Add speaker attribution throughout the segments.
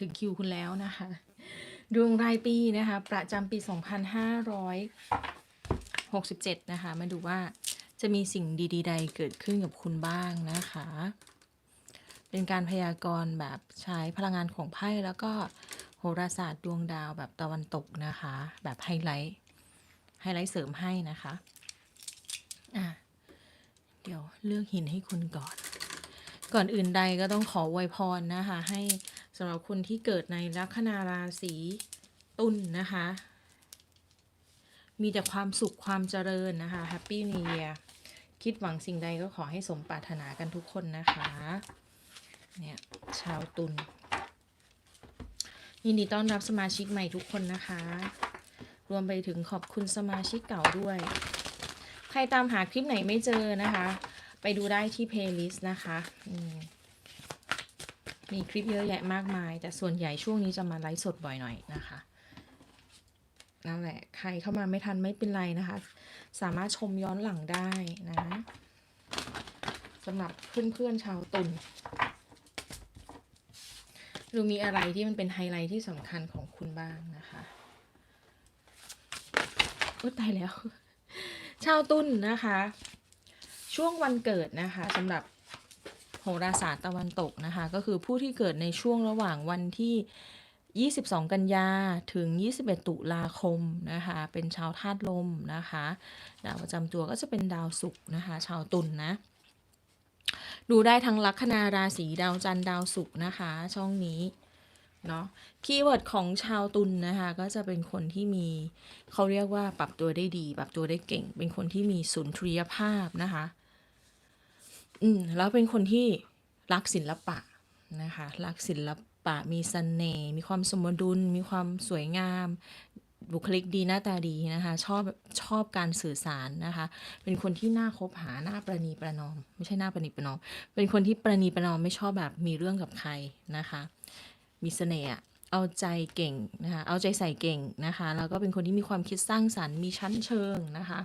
Speaker 1: ถึงคิวคุณแล้วนะคะ ดวงรายปีนะคะ ประจำปี 2567 นะคะ มาดูว่าจะมีสิ่งดี ๆ ใดเกิดขึ้นกับคุณบ้างนะคะ เป็นการพยากรณ์แบบใช้พลังงานของไพ่แล้วก็โหราศาสตร์ดวงดาวแบบตะวันตกนะคะ แบบไฮไลท์ ไฮไลท์เสริมให้นะคะอะเดี๋ยวเลือกหินให้คุณก่อน ก่อนอื่นใดก็ต้องขออวยพรนะคะ ให้ สำหรับคนที่เกิดในลัคนาราศีตุลนนะคะ มีแต่ความสุขความเจริญนะคะแฮปปี้นิว e ยคิดหวังสิ่งใดก็ขอให้สมปรารถนากันทุกคนนะคะ เนี่ย ชาวตุลยินดีต้อนรับสมาชิกใหม่ทุกคนนะคะ รวมไปถึงขอบคุณสมาชิกเก่าด้วย ใครตามหาคลิปไหนไม่เจอนะคะ ไปดูได้ที่เพลย์ลิสต์นะคะ อืม มีคลิปเยอะแยะมากมาย แต่ส่วนใหญ่ช่วงนี้จะมาไลฟ์สดบ่อยหน่อยนะคะนั่นแหละ ใครเข้ามาไม่ทันไม่เป็นไรนะคะ สามารถชมย้อนหลังได้นะสำหรับเพื่อนๆชาวตุลดูมีอะไรที่มันเป็นไฮไลท์ที่สำคัญของคุณบ้างนะคะโอ้ตายแล้ว ชาวตุลนะคะ ช่วงวันเกิดนะคะสำหรับ โหราศาสตร์ตะวันตกนะคะ ก็คือผู้ที่เกิดในช่วงระหว่างวันที่ 22 กันยาถึง 21 ตุลาคมนะคะ เป็นชาวธาตุลมนะคะดาวประจำตัวก็จะเป็นดาวศุกร์นะคะ ชาวตุลนนะดูได้ทั้งลัคนาราศีดาวจันทร์ดาวศุกร์นะคะ ช่องนี้เนาะคีย์เวิร์ดของชาวตุลนนะคะ ก็จะเป็นคนที่มีเขาเรียกว่าปรับตัวได้ดี ปรับตัวได้เก่ง เป็นคนที่มีสุนทรียภาพนะคะ อืมแล้วเป็นคนที่รักศิลปะนะคะ รักศิลปะมีเสน่ห์มีความสมดุล มีความสวยงาม บุคลิกดีหน้าตาดีนะคะ ชอบชอบการสื่อสารนะคะ เป็นคนที่น่าคบหาน่าประนีประนอม ไม่ใช่น่าประนีประนอม เป็นคนที่ประนีประนอมไม่ชอบแบบมีเรื่องกับใครนะคะ มีเสน่ห์อะเอาใจเก่งนะคะ เอาใจใส่เก่งนะคะ แล้วก็เป็นคนที่มีความคิดสร้างสรรค์ มีชั้นเชิงนะคะ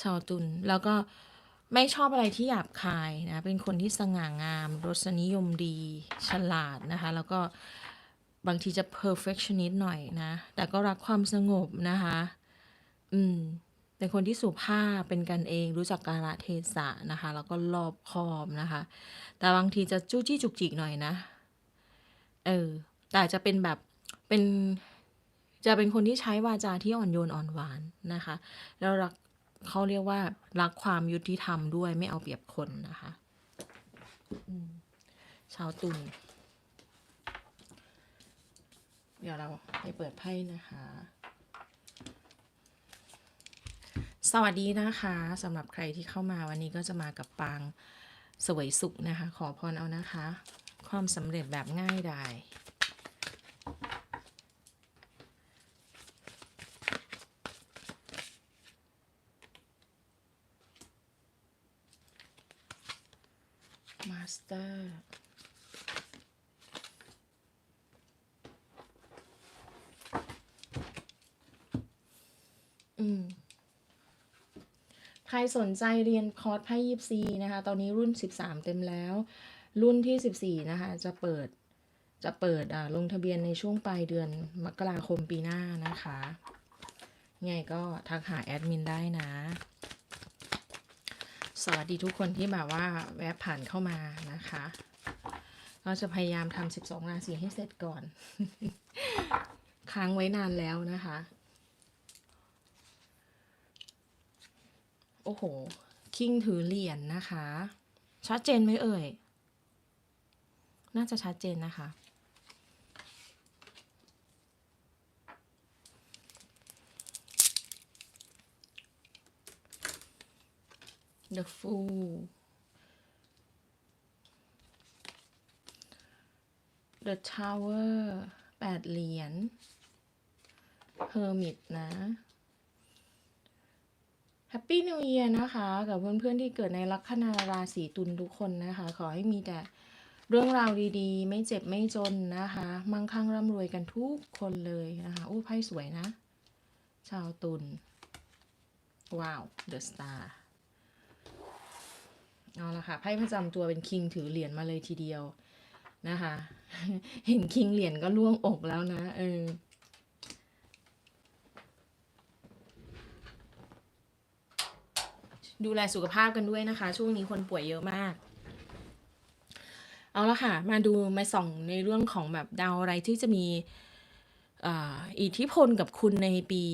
Speaker 1: ชาวตุลแล้วก็ ไม่ชอบอะไรที่หยาบคายนะ เป็นคนที่สง่างาม รสนิยมดี ฉลาดนะคะ แล้วก็บางทีจะ perfectionist หน่อยนะ แต่ก็รักความสงบนะคะ อืม เป็นคนที่สุภาพ เป็นกันเอง รู้จักกาลเทศะนะคะ แล้วก็รอบคอบนะคะ แต่บางทีจะจู้จี้จุกจิกหน่อยนะ เออ แต่จจะเป็นแบบ เป็น จะเป็นคนที่ใช้วาจาที่อ่อนโยนอ่อนหวานนะคะ แล้วรัก เขาเรียกว่า รักความยุติธรรมด้วยไม่เอาเปรียบคนนะคะชาวตุลเดี๋ยวเราไปเปิดไพ่นะคะ สวัสดีนะคะสำหรับใครที่เข้ามาวันนี้ก็จะมากับปางสวยสุขนะคะ ขอพรเอานะคะ ความสำเร็จแบบง่ายดาย สเตอร์อืมใครสนใจเรียนคอร์สไพ่ยิปซีนะคะ ตอนนี้รุ่น 13 เต็มแล้ว รุ่นที่ 14 นะคะ จะเปิด จะเปิดอ่าลงทะเบียนในช่วงปลายเดือนมกราคมปีหน้านะคะ ไงก็ทักหาแอดมินได้นะ สวัสดีทุกคนที่แบบว่าแวะผ่านเข้ามานะคะ เราจะพยายามทำ12ราศีให้เสร็จก่อน ค้างไว้นานแล้วนะคะ โอ้โห คิงถือเหรียญนะคะ ชัดเจนไหมเอ่ย น่าจะชัดเจนนะคะ The Fool The Tower แปดเหรียญ Hermit นะ Happy New Year นะคะ กับเพื่อนๆที่เกิดในลัคนาราศีตุลทุกคนนะคะ ขอให้มีแต่เรื่องราวดีๆ ไม่เจ็บไม่จนนะคะ มั่งคั่งร่ำรวยกันทุกคนเลยนะคะอู้ไพ่สวยนะ ชาวตุลว้าว The Star เอาละค่ะไพ่ประจำตัวเป็นคิงถือเหรียญมาเลยทีเดียวนะคะ เห็นคิงเหรียญก็ล่วงอกแล้วนะเออดูแลสุขภาพกันด้วยนะคะ ช่วงนี้คนป่วยเยอะมาก เอาละค่ะ มาดูมาส่องในเรื่องของแบบดาวอะไรที่จะมีอ,อิทธิพลกับคุณในปี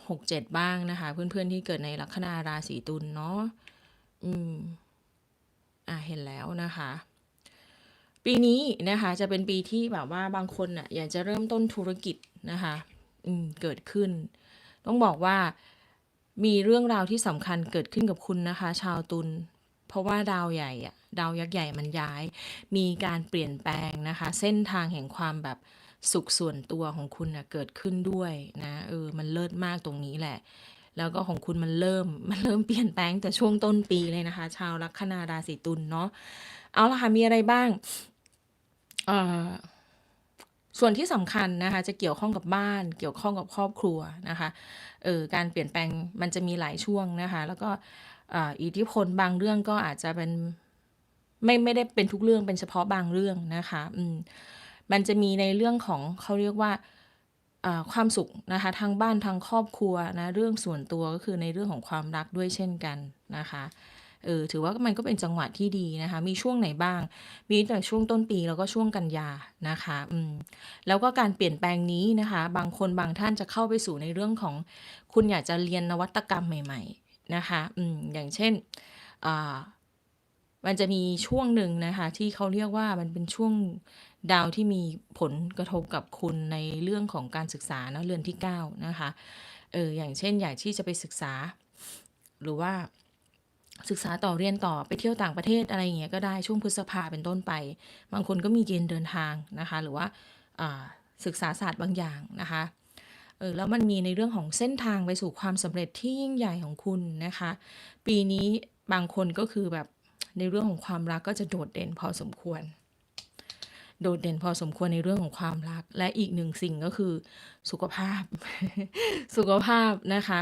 Speaker 1: 67 บ้างนะคะ เพื่อนๆที่เกิดในลัคนาราศีตุลเนาะอืม อ่าเห็นแล้วนะคะ ปีนี้นะคะจะเป็นปีที่แบบว่าบางคนอะอยากจะเริ่มต้นธุรกิจนะคะอืมเกิดขึ้น ต้องบอกว่ามีเรื่องราวที่สำคัญเกิดขึ้นกับคุณนะคะ ชาวตุลเพราะว่าดาวใหญ่อะดาวยักษ์ใหญ่มันย้าย มีการเปลี่ยนแปลงนะคะ เส้นทางแห่งความแบบสุขส่วนตัวของคุณนะเกิดขึ้นด้วยนะเออมันเลิศมากตรงนี้แหละ แล้วก็ของคุณมันเริ่มมันเริ่มเปลี่ยนแปลงแต่ช่วงต้นปีเลยนะคะ ชาวลัคนาราศีตุลเนาะเอาละค่ะมีอะไรบ้างเอ่อส่วนที่สำคัญนะคะจะเกี่ยวข้องกับบ้านเกี่ยวข้องกับครอบครัวนะคะเออการเปลี่ยนแปลงมันจะมีหลายช่วงนะคะ แล้วก็อิทธิพลบางเรื่องก็อาจจะเป็นไม่ไม่ได้เป็นทุกเรื่องเป็นเฉพาะบางเรื่องนะคะอืมมันจะมีในเรื่องของเขาเรียกว่า อ่าความสุขนะคะทางบ้านทางครอบครัวนะเรื่องส่วนตัวก็คือในเรื่องของความรักด้วยเช่นกันนะคะเออถือว่ามันก็เป็นจังหวะที่ดีนะคะ มีช่วงไหนบ้าง มีตั้งแต่ช่วงต้นปีแล้วก็ช่วงกันยานะคะอืมแล้วก็การเปลี่ยนแปลงนี้นะคะ บางคนบางท่านจะเข้าไปสู่ในเรื่องของ คุณอยากจะเรียนนวัตกรรมใหม่ ๆนะคะอืมอย่างเช่นอ่ามันจะมีช่วงหนึ่งนะคะ ที่เขาเรียกว่ามันเป็นช่วง ดาวที่มีผลกระทบกับคุณในเรื่องของการศึกษาเนอะเรือนที่9นะคะเอออย่างเช่นอยากที่จะไปศึกษา หรือว่าศึกษาต่อเรียนต่อไปเที่ยวต่างประเทศอะไรอย่างเงี้ยก็ได้ช่วงพฤษภาเป็นต้นไป บางคนก็มีเกณฑ์เดินทางนะคะ หรือว่าอ่าศึกษาศาสตร์บางอย่างนะคะเออแล้วมันมีในเรื่องของเส้นทางไปสู่ความสำเร็จที่ยิ่งใหญ่ของคุณนะคะ ปีนี้บางคนก็คือแบบในเรื่องของความรักก็จะโดดเด่นพอสมควร โดดเด่นพอสมควรในเรื่องของความรัก และอีกหนึ่งสิ่งก็คือสุขภาพ สุขภาพนะคะ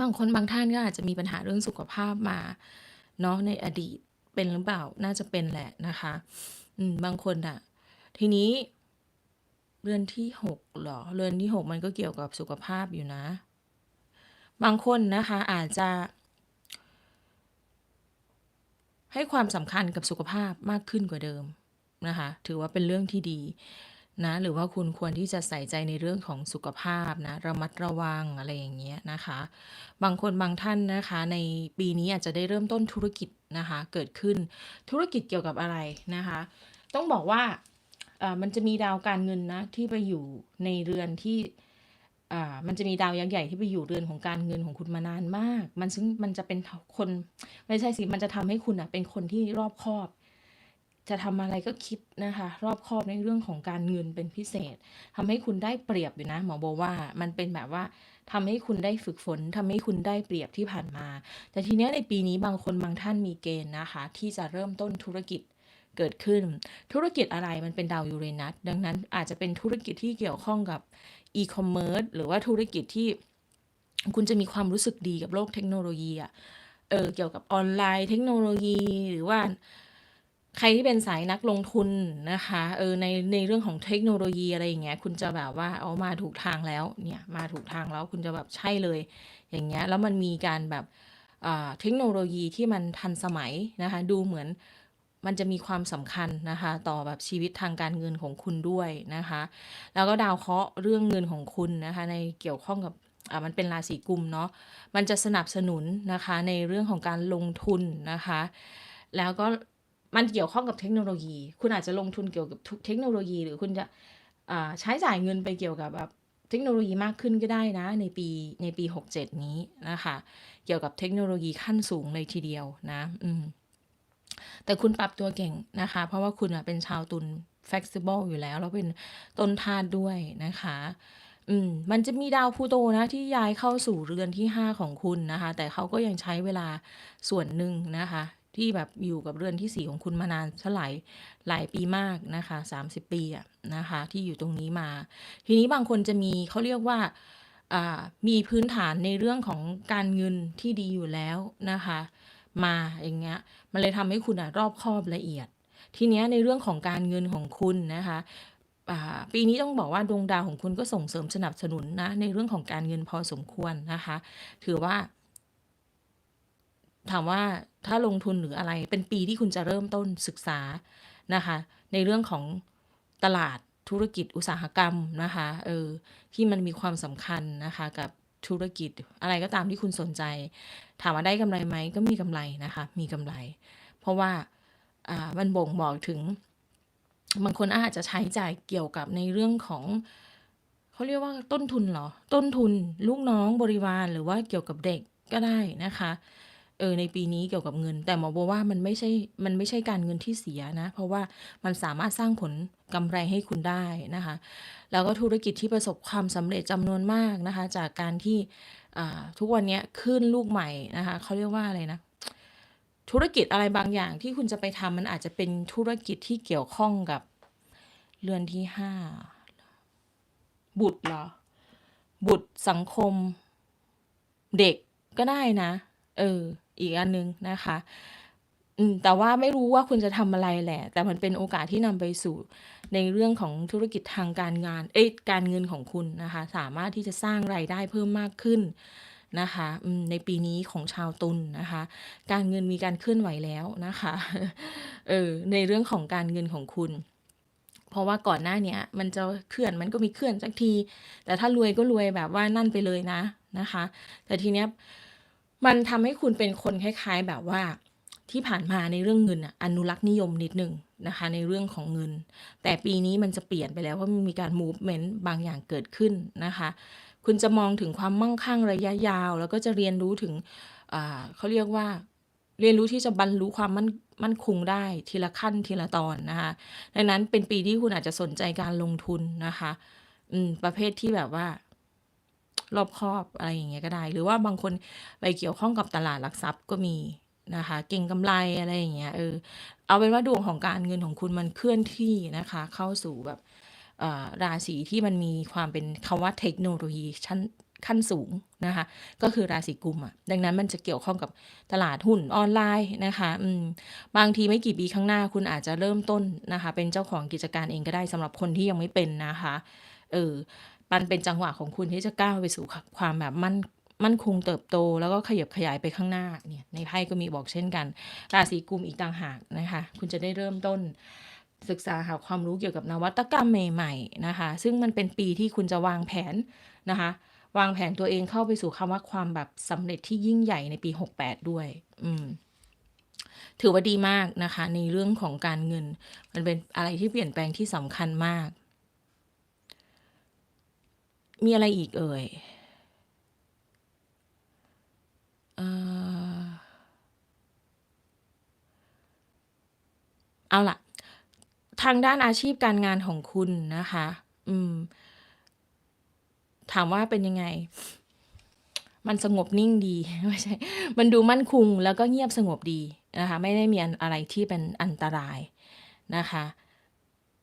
Speaker 1: บางคนบางท่านก็อาจจะมีปัญหาเรื่องสุขภาพมาเนาะในอดีตเป็นหรือเปล่าน่าจะเป็นแหละนะคะอืมบางคนอะทีนี้เรือนที่หกหรอเรือนที่หกมันก็เกี่ยวกับสุขภาพอยู่นะ บางคนนะคะอาจจะให้ความสำคัญกับสุขภาพมากขึ้นกว่าเดิม นะคะ ถือว่าเป็นเรื่องที่ดีนะ หรือว่าคุณควรที่จะใส่ใจในเรื่องของสุขภาพนะ ระมัดระวังอะไรอย่างเงี้ยนะคะ บางคนบางท่านนะคะ ในปีนี้อาจจะได้เริ่มต้นธุรกิจนะคะ เกิดขึ้นธุรกิจเกี่ยวกับอะไรนะคะ ต้องบอกว่าอ่อมันจะมีดาวการเงินนะที่ไปอยู่ในเรือนที่อ่ามันจะมีดาวยักษ์ใหญ่ที่ไปอยู่เรือนของการเงินของคุณมานานมาก มันซึ่งมันจะเป็นคนไม่ใช่สิ มันจะทำให้คุณอะเป็นคนที่รอบคอบ จะทำอะไรก็คิดนะคะ รอบคอบในเรื่องของการเงินเป็นพิเศษทำให้คุณได้เปรียบอยู่นะ หมอบอกว่ามันเป็นแบบว่าทำให้คุณได้ฝึกฝนทำให้คุณได้เปรียบที่ผ่านมา แต่ทีเนี้ยในปีนี้บางคนบางท่านมีเกณฑ์นะคะ ที่จะเริ่มต้นธุรกิจเกิดขึ้น ธุรกิจอะไรมันเป็นดาวยูเรนัสดังนั้นอาจจะเป็นธุรกิจที่เกี่ยวข้องกับอีคอมเมิร์ซหรือว่าธุรกิจที่คุณจะมีความรู้สึกดีกับโลกเทคโนโลยีอะเออเกี่ยวกับออนไลน์เทคโนโลยีหรือว่า ใครที่เป็นสายนักลงทุนนะคะเออในในเรื่องของเทคโนโลยีอะไรอย่างเงี้ยคุณจะแบบว่าเอามาถูกทางแล้วเนี่ยมาถูกทางแล้วคุณจะแบบใช่เลย อย่างเงี้ยแล้วมันมีการแบบอ่าเทคโนโลยีที่มันทันสมัยนะคะ ดูเหมือนมันจะมีความสำคัญนะคะ ต่อแบบชีวิตทางการเงินของคุณด้วยนะคะ แล้วก็ดาวเคราะห์เรื่องเงินของคุณนะคะ ในเกี่ยวข้องกับอ่ามันเป็นราศีกุมเนาะมันจะสนับสนุนนะคะในเรื่องของการลงทุนนะคะ แล้วก็ มันเกี่ยวข้องกับเทคโนโลยี คุณอาจจะลงทุนเกี่ยวกับทุกเทคโนโลยี หรือคุณจะใช้จ่ายเงินไปเกี่ยวกับแบบเทคโนโลยีมากขึ้นก็ได้นะ ในปีในปี 67 นี้นะคะ เกี่ยวกับเทคโนโลยีขั้นสูงเลยทีเดียวนะอืมแต่คุณปรับตัวเก่งนะคะ เพราะว่าคุณเป็นชาวตุล flexible อยู่แล้ว แล้วเป็นต้นธาตุด้วยนะคะอืมมันจะมีดาวพูโตนะที่ย้ายเข้าสู่เรือนที่ 5 ของคุณนะคะ แต่เขาก็ยังใช้เวลาส่วนหนึ่งนะคะ ที่แบบอยู่กับเรือนที่ 4 ของคุณมานานหลายหลายปีมากนะคะ 30 ปีอะนะคะที่อยู่ตรงนี้มา ทีนี้บางคนจะมีเขาเรียกว่ามีพื้นฐานในเรื่องของการเงินที่ดีอยู่แล้วนะคะ มาอย่างเงี้ยมันเลยทำให้คุณอะรอบคอบละเอียด ทีเนี้ยในเรื่องของการเงินของคุณนะคะปีนี้ต้องบอกว่าดวงดาวของคุณก็ส่งเสริมสนับสนุนนะในเรื่องของการเงินพอสมควรนะคะ ถือว่า ถามว่า ถ้าลงทุนหรืออะไร เป็นปีที่คุณจะเริ่มต้นศึกษานะคะ ในเรื่องของตลาดธุรกิจอุตสาหกรรมนะคะเออที่มันมีความสำคัญนะคะกับธุรกิจอะไรก็ตามที่คุณสนใจ ถามว่าได้กำไรไหมก็มีกำไรนะคะ มีกำไร เพราะว่าอ่ามันบ่งบอกถึง บางคนอาจจะใช้จ่ายเกี่ยวกับในเรื่องของเขาเรียกว่าต้นทุนเหรอ ต้นทุนลูกน้องบริวารหรือว่าเกี่ยวกับเด็กก็ได้นะคะ ออในปีนี้เกี่ยวกับเงิน แต่หมอบอกว่ามันไม่ใช่มันไม่ใช่การเงินที่เสียนะ เพราะว่ามันสามารถสร้างผลกำไรให้คุณได้นะคะ แล้วก็ธุรกิจที่ประสบความสำเร็จจำนวนมากนะคะ จากการที่ทุกวันนี้ขึ้นลูกใหม่นะคะเขาเรียกว่าอะไรนะธุรกิจอะไรบางอย่างที่คุณจะไปทำมันอาจจะเป็นธุรกิจที่เกี่ยวข้องกับเรือนที่ห้าบุตรเหรอ บุตรสังคม เด็กก็ได้นะ เออ อีกอันนึงนะคะอืมแต่ว่าไม่รู้ว่าคุณจะทำอะไรแหละ แต่มันเป็นโอกาสที่นำไปสู่ในเรื่องของธุรกิจทางการงาน เอ้ยการเงินของคุณนะคะ สามารถที่จะสร้างรายได้เพิ่มมากขึ้นนะคะอืมในปีนี้ของชาวตุลนะคะ การเงินมีการเคลื่อนไหวแล้วนะคะเออในเรื่องของการเงินของคุณ เพราะว่าก่อนหน้าเนี้ยมันจะเคลื่อนมันก็มีเคลื่อนสักที แต่ถ้ารวยก็รวยแบบว่านั่นไปเลยนะนะคะ แต่ทีเนี้ย มันทำให้คุณเป็นคนคล้าย ๆ แบบว่าที่ผ่านมาในเรื่องเงินอะอนุรักษ์นิยมนิดนึงนะคะ ในเรื่องของเงิน แต่ปีนี้มันจะเปลี่ยนไปแล้วเพราะมันมีการ movement บางอย่างเกิดขึ้นนะคะ คุณจะมองถึงความมั่งคั่งระยะยาว แล้วก็จะเรียนรู้ถึงเขาเรียกว่าเรียนรู้ที่จะบรรลุความมั่นมั่นคงได้ทีละขั้นทีละตอนนะคะดังนั้นเป็นปีที่คุณอาจจะสนใจการลงทุนนะคะ อืม ประเภทที่แบบว่า รอบคอบอะไรอย่างเงี้ยก็ได้ หรือว่าบางคนไปเกี่ยวข้องกับตลาดหลักทรัพย์ก็มีนะคะ เก่งกำไรอะไรอย่างเงี้ยเออเอาเป็นว่าดวงของการเงินของคุณมันเคลื่อนที่นะคะ เข้าสู่แบบราศีที่มันมีความเป็นคำว่าเทคโนโลยีชั้นขั้นสูงนะคะ ก็คือราศีกุมอะ ดังนั้นมันจะเกี่ยวข้องกับตลาดหุ้นออนไลน์นะคะอืมบางทีไม่กี่ปีข้างหน้าคุณอาจจะเริ่มต้นนะคะ เป็นเจ้าของกิจการเองก็ได้สำหรับคนที่ยังไม่เป็นนะคะ เออ มันเป็นจังหวะของคุณที่จะก้าวไปสู่ความแบบมั่นมั่นคงเติบโต แล้วก็ขยับขยายไปข้างหน้าเนี่ยในไพ่ก็มีบอกเช่นกัน ราศีกุมอีกต่างหากนะคะ คุณจะได้เริ่มต้นศึกษาหาความรู้เกี่ยวกับนวัตกรรมใหม่ๆนะคะ ซึ่งมันเป็นปีที่คุณจะวางแผนนะคะ วางแผนตัวเองเข้าไปสู่คำว่าความแบบสำเร็จที่ยิ่งใหญ่ในปี 68 ด้วย อืมถือว่าดีมากนะคะ ในเรื่องของการเงิน มันเป็นอะไรที่เปลี่ยนแปลงที่สำคัญมาก มีอะไรอีกเอ่ยเอาล่ะ ทางด้านอาชีพการงานของคุณนะคะ อืม ถามว่าเป็นยังไง มันสงบนิ่งดี ไม่ใช่ มันดูมั่นคงแล้วก็เงียบสงบดีนะคะ ไม่ได้มีอะไรที่เป็นอันตรายนะคะ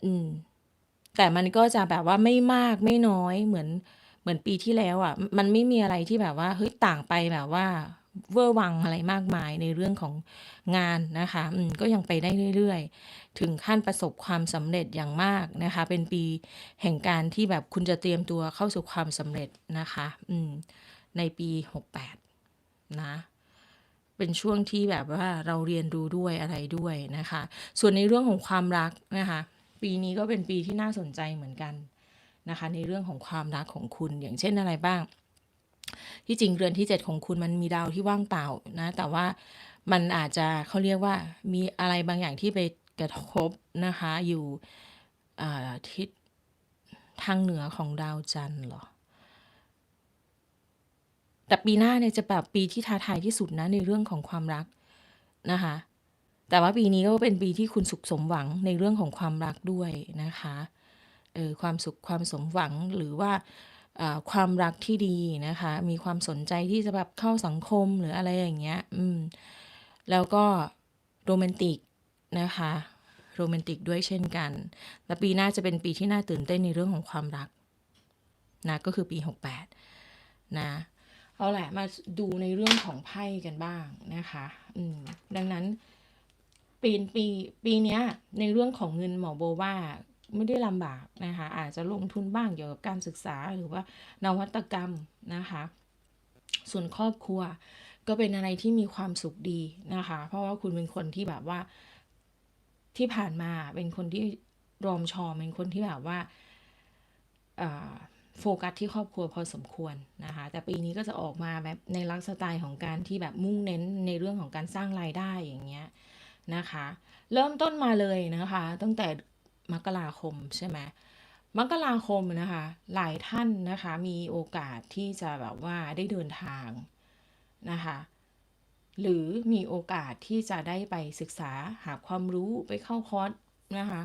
Speaker 1: อืม แต่มันก็จะแบบว่าไม่มากไม่น้อยเหมือน เหมือนปีที่แล้วอะ่ะมันไม่มีอะไรที่แบบว่า เฮ้ย ต่างไปแบบว่าเวอร์วังอะไรมากมายในเรื่องของงานนะคะ อืม ก็ยังไปได้เรื่อย ๆ ถึงขั้นประสบความสำเร็จอย่างมากนะคะ เป็นปีแห่งการที่แบบคุณจะเตรียมตัวเข้าสู่ความสำเร็จนะคะ อืม ในปี 68 นะ เป็นช่วงที่แบบว่าเราเรียนรู้ด้วยอะไรด้วยนะคะ ส่วนในเรื่องของความรักนะคะ ปีนี้ก็เป็นปีที่น่าสนใจเหมือนกันนะคะ ในเรื่องของความรักของคุณอย่างเช่นอะไรบ้าง ที่จริงเรือนที่ 7 ของคุณมันมีดาวที่ว่างเปล่านะ แต่ว่ามันอาจจะเขาเรียกว่ามีอะไรบางอย่างที่ไปกระทบนะคะ อยู่ทิศทางเหนือของดาวจันทร์หรอแต่ปีหน้าเนี่ยจะแบบปีที่ท้าทายที่สุดนะในเรื่องของความรักนะคะ แต่ว่าปีนี้ก็เป็นปีที่คุณสุขสมหวังในเรื่องของความรักด้วยนะคะเออความสุขความสมหวังหรือว่าความรักที่ดีนะคะ มีความสนใจที่จะแบบเข้าสังคมหรืออะไรอย่างเงี้ยอืมแล้วก็โรแมนติกนะคะโรแมนติกด้วยเช่นกัน และปีหน้าจะเป็นปีที่น่าตื่นเต้นในเรื่องของความรักนะก็คือปี 68 นะ เอาแหละมาดูในเรื่องของไพ่กันบ้างนะคะ อืม ดังนั้น ปีนปีปีนี้ในเรื่องของเงินหมอโบว่าไม่ได้ลำบากนะคะอาจจะลงทุนบ้างเกี่ยวกับการศึกษาหรือว่านวัตกรรมนะคะ ส่วนครอบครัวก็เป็นอะไรที่มีความสุขดีนะคะ เพราะว่าคุณเป็นคนที่แบบว่าที่ผ่านมาเป็นคนที่รอมชอมเป็นคนที่แบบว่าอ่าโฟกัสที่ครอบครัวพอสมควรนะคะ แต่ปีนี้ก็จะออกมาแบบในลักษณะสไตล์ของการที่แบบมุ่งเน้นในเรื่องของการสร้างรายได้อย่างเงี้ย นะคะ เริ่มต้นมาเลยนะคะ ตั้งแต่มกราคมใช่ไหมมกราคมนะคะ หลายท่านนะคะมีโอกาสที่จะแบบว่าได้เดินทางนะคะ หรือมีโอกาสที่จะได้ไปศึกษาหาความรู้ไปเข้าคอร์สนะคะ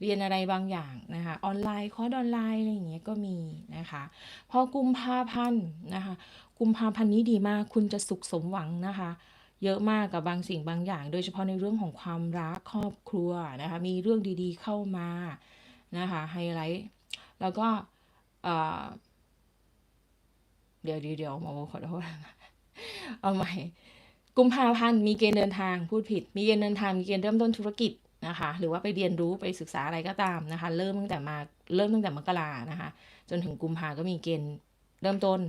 Speaker 1: เรียนอะไรบางอย่างนะคะ ออนไลน์คอร์สออนไลน์อะไรอย่างเงี้ยก็มีนะคะ พอกุมภาพันธ์นะคะ กุมภาพันธ์นี้ดีมากคุณจะสุขสมหวังนะคะ เยอะมากกับบางสิ่งบางอย่าง โดยเฉพาะในเรื่องของความรักครอบครัวนะคะ มีเรื่องดีๆเข้ามานะคะไฮไลท์แล้วก็เดี๋ยวเดี๋ยวเดี๋ยวหมอขอโทษเอาใหม่กุมภาพันธ์มีเกณฑ์เดินทางพูดผิด มีเกณฑ์เดินทางมีเกณฑ์เริ่มต้นธุรกิจนะคะ หรือว่าไปเรียนรู้ไปศึกษาอะไรก็ตามนะคะ เริ่มตั้งแต่มาเริ่มตั้งแต่มกรานะคะ จนถึงกุมภาก็มีเกณฑ์เริ่มต้น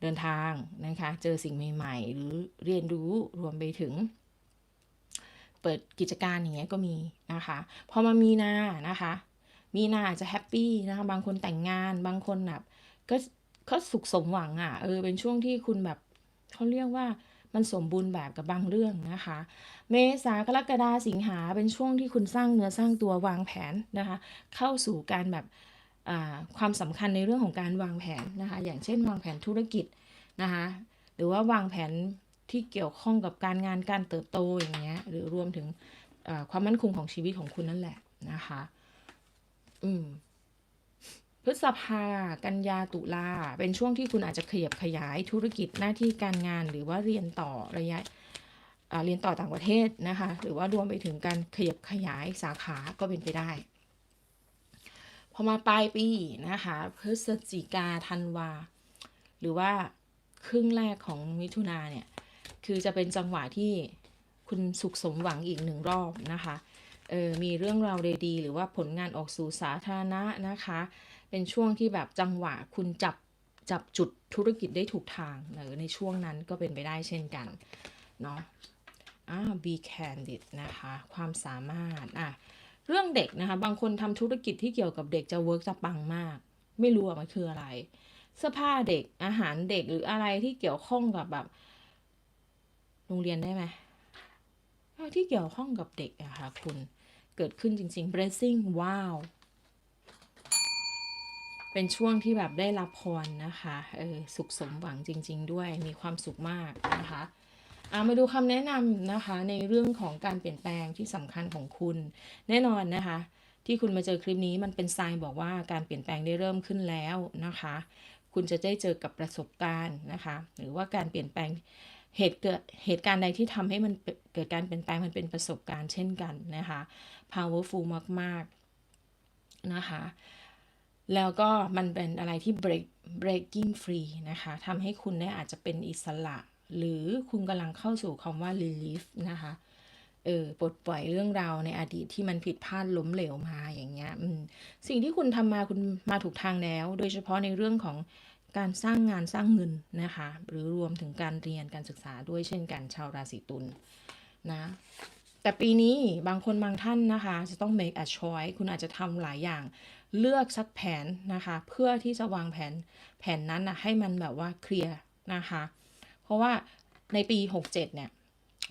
Speaker 1: เดินทางนะคะ เจอสิ่งใหม่ๆ หรือเรียนรู้รวมไปถึง เปิดกิจการอย่างเงี้ยก็มีนะคะ พอมามีนานะคะ มีนาอาจจะแฮปปี้นะคะบางคนแต่งงานบางคนแบบก็ก็สุขสมหวังอะ่ะเออเป็นช่วงที่คุณแบบเขาเรียกว่ามันสมบูรณ์แบบกับบางเรื่องนะคะ เมษากรกฎาสิงหาเป็นช่วงที่คุณสร้างเนื้อสร้างตัววางแผนนะคะ เข้าสู่การแบบ ความสำคัญในเรื่องของการวางแผนนะคะอย่างเช่นวางแผนธุรกิจนะคะหรือว่าวางแผนที่เกี่ยวข้องกับการงานการเติบโตอย่างเงี้ยหรือรวมถึงความมั่นคงของชีวิตของคุณนั่นแหละนะคะอืมพฤษภากันยาตุลาเป็นช่วงที่คุณอาจจะขยับขยายธุรกิจหน้าที่การงานหรือว่าเรียนต่อระยะเรียนต่อต่างประเทศนะคะ หรือว่ารวมไปถึงการขยับขยายสาขาก็เป็นไปได้ พอมาปลายปีนะคะพฤศจิกาธันวา หรือว่าครึ่งแรกของมิถุนาเนี่ย คือจะเป็นจังหวะที่คุณสุขสมหวังอีกหนึ่งรอบนะคะเออมีเรื่องราวดีๆหรือว่าผลงานออกสู่สาธารณะนะคะ เป็นช่วงที่แบบจังหวะคุณจับจับจุดธุรกิจได้ถูกทางหรือในช่วงนั้นก็เป็นไปได้เช่นกันเนาะอ่า be candid นะคะ ความสามารถอะ เรื่องเด็กนะคะ บางคนทำธุรกิจที่เกี่ยวกับเด็กจะเวิร์กจะปังมาก ไม่รู้ว่ามันคืออะไร เสื้อผ้าเด็กอาหารเด็กหรืออะไรที่เกี่ยวข้องกับแบบโรงเรียนได้ไหมที่เกี่ยวข้องกับเด็กอะค่ะคุณเกิดขึ้นจริงๆ blessing ว้าว เป็นช่วงที่แบบได้รับพรนะคะ เออ สุขสมหวังจริง ๆ ด้วย มีความสุขมากนะคะ เอามาดูคำแนะนำนะคะในเรื่องของการเปลี่ยนแปลงที่สำคัญของคุณ แน่นอนนะคะ ที่คุณมาเจอคลิปนี้มันเป็นไซน์บอกว่าการเปลี่ยนแปลงได้เริ่มขึ้นแล้วนะคะ คุณจะได้เจอกับประสบการณ์นะคะ หรือว่าการเปลี่ยนแปลงเหตุเกิดเหตุการณ์ใดที่ทำให้มันเกิดการเปลี่ยนแปลงมันเป็นประสบการณ์เช่นกันนะคะ powerful มากๆนะคะแล้วก็มันเป็นอะไรที่ break breaking free นะคะทำให้คุณเนี่ยอาจจะเป็นอิสระ หรือคุณกำลังเข้าสู่คำว่า relief นะคะเออปลดปล่อยเรื่องราวในอดีตที่มันผิดพลาดล้มเหลวมาอย่างเงี้ยสิ่งที่คุณทำมาคุณมาถูกทางแล้ว โดยเฉพาะในเรื่องของการสร้างงานสร้างเงินนะคะ หรือรวมถึงการเรียนการศึกษาด้วยเช่นกันชาวราศีตุลนะ แต่ปีนี้บางคนบางท่านนะคะ จะต้อง make a choice คุณอาจจะทำหลายอย่างเลือกสักแผนนะคะ เพื่อที่จะวางแผนแผนนั้นนะให้มันแบบว่าเคลียร์นะคะ เพราะว่าในปี 67 เนี่ย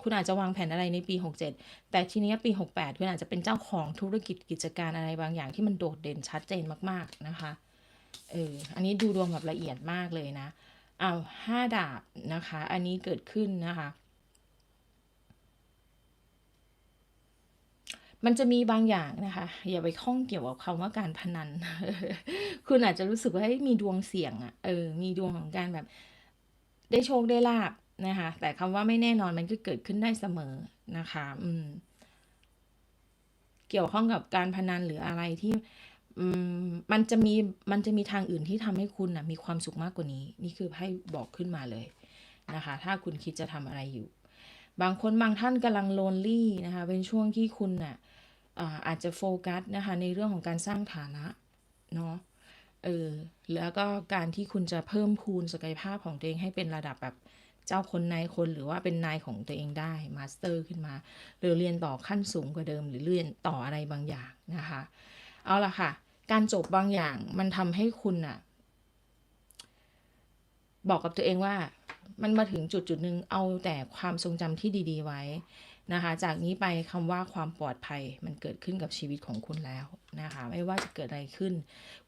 Speaker 1: คุณอาจจะวางแผนอะไรในปี 67 แต่ทีนี้ปี 68 คุณอาจจะเป็นเจ้าของธุรกิจกิจการอะไรบางอย่างที่มันโดดเด่นชัดเจนมาก ๆ นะคะ เออ อันนี้ดูดวงแบบละเอียดมากเลยนะเอาห้าดาบนะคะ อันนี้เกิดขึ้นนะคะ มันจะมีบางอย่างนะคะ อย่าไปข้องเกี่ยวกับคำว่าการพนัน คุณอาจจะรู้สึกว่าให้ยมีดวงเสี่ยงอะ่ะ เออ มีดวงของการแบบ ได้โชคได้ลาบนะคะ แต่คำว่าไม่แน่นอนมันก็เกิดขึ้นได้เสมอนะคะอืมเกี่ยวข้องกับการพนันหรืออะไรที่อืมมันจะมีมันจะมีทางอื่นที่ทำให้คุณนะมีความสุขมากกว่านี้ นี่คือให้บอกขึ้นมาเลยนะคะ ถ้าคุณคิดจะทำอะไรอยู่ บางคนบางท่านกำลังโลนลี่นะคะ เป็นช่วงที่คุณน่ะอ่าอาจจะโฟกัสนะคะในเรื่องของการสร้างฐานะเนาะ เออแล้วก็การที่คุณจะเพิ่มพูนศักยภาพของตัวเองให้เป็นระดับแบบเจ้าคนนายคนหรือว่าเป็นนายของตัวเองได้มาสเตอร์ขึ้นมา หรือเรียนต่อขั้นสูงกว่าเดิม หรือเรียนต่ออะไรบางอย่างนะคะ เอาละค่ะ การจบบางอย่างมันทำให้คุณน่ะบอกกับตัวเองว่ามันมาถึงจุดจุดหนึ่งเอาแต่ความทรงจำที่ดี ๆ ไว้ นะคะ จากนี้ไปคำว่าความปลอดภัยมันเกิดขึ้นกับชีวิตของคุณแล้วนะคะ ไม่ว่าจะเกิดอะไรขึ้น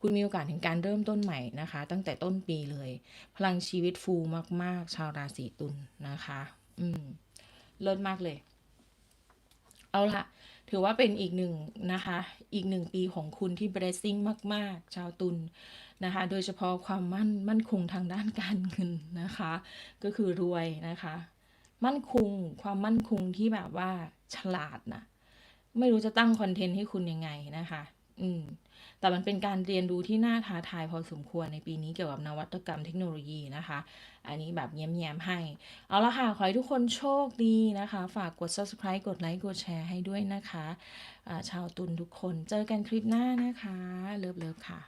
Speaker 1: คุณมีโอกาสถึงการเริ่มต้นใหม่นะคะ ตั้งแต่ต้นปีเลย พลังชีวิตฟูมาก ๆ ชาวราศีตุลนนะคะ อืมเลิศมากเลย เอาละถือว่าเป็นอีกหนึ่งนะคะ อีกหนึ่งปีของคุณที่ blessing มาก ๆ ชาวตุลนะคะ โดยเฉพาะความมั่นมั่นคงทางด้านการเงินนะคะ ก็คือรวยนะคะ มั่นคง ความมั่นคงที่แบบว่าฉลาดนะไม่รู้จะตั้งคอนเทนต์ให้คุณยังไงนะคะ อืม แต่มันเป็นการเรียนรู้ที่น่าท้าทายพอสมควรในปีนี้เกี่ยวกับนวัตกรรมเทคโนโลยีนะคะ อันนี้แบบแย้มๆให้ เอาละค่ะ ขอให้ทุกคนโชคดีนะคะ ฝากกด subscribe กดไลค์ กดแชร์ให้ด้วยนะคะอ่าชาวตุลทุกคน เจอกันคลิปหน้านะคะ เลิฟๆค่ะ